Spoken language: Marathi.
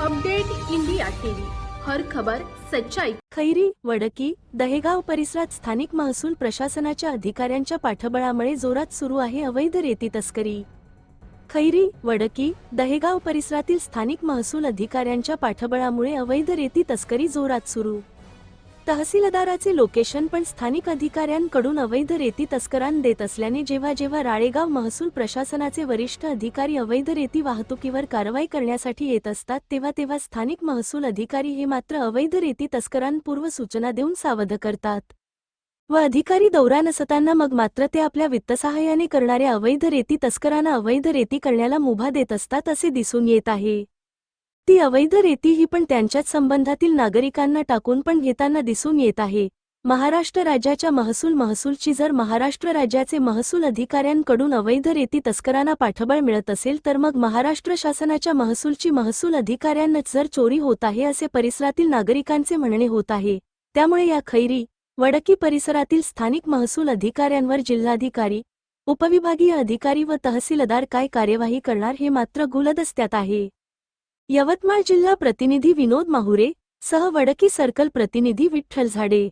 Update India TV. हर खबर सच्चाई. खैरी वडकी दहेगाव परिसरात स्थानिक महसूल प्रशासनाच्या अधिकाऱ्यांच्या पाठबळामुळे जोरात सुरू आहे अवैध रेती तस्करी. खैरी वडकी दहेगाव परिसरातील स्थानिक महसूल अधिकाऱ्यांच्या पाठबळामुळे अवैध रेती तस्करी जोरात सुरू. तहसीलदाराचे लोकेशन पण स्थानिक अधिकाऱ्यांकडून अवैध रेती तस्करांना देत असल्याने जेव्हा जेव्हा राळेगाव महसूल प्रशासनाचे वरिष्ठ अधिकारी अवैध रेती वाहतुकीवर कारवाई करण्यासाठी येत असतात तेव्हा तेव्हा स्थानिक महसूल अधिकारी हे मात्र अवैध रेती तस्करांपूर्व सूचना देऊन सावध करतात. व अधिकारी दौरा नसताना मग मात्र ते आपल्या वित्तसहाय्याने करणाऱ्या अवैध रेती तस्करांना अवैध रेती करण्याला मुभा देत असतात असे दिसून येत आहे. ती अवैध रेती ही पण त्यांच्याच संबंधातील नागरिकांना टाकून पण घेताना दिसून येत आहे. महाराष्ट्र राज्याच्या महसूल महसूलची जर महाराष्ट्र राज्याचे महसूल अधिकाऱ्यांकडून अवैध रेती तस्करांना पाठबळ मिळत असेल तर मग महाराष्ट्र शासनाच्या महसूलची महसूल अधिकाऱ्यांनाच जर चोरी होत आहे असे परिसरातील नागरिकांचे म्हणणे होत आहे. त्यामुळे या खैरी वडकी परिसरातील स्थानिक महसूल अधिकाऱ्यांवर जिल्हाधिकारी उपविभागीय अधिकारी व तहसीलदार काय कार्यवाही करणार हे मात्र गुलदस्त्यात आहे. यवतमाळ जिल्हा प्रतिनिधी विनोद माहुरे सह वडकी सर्कल प्रतिनिधी विठ्ठल झाडे.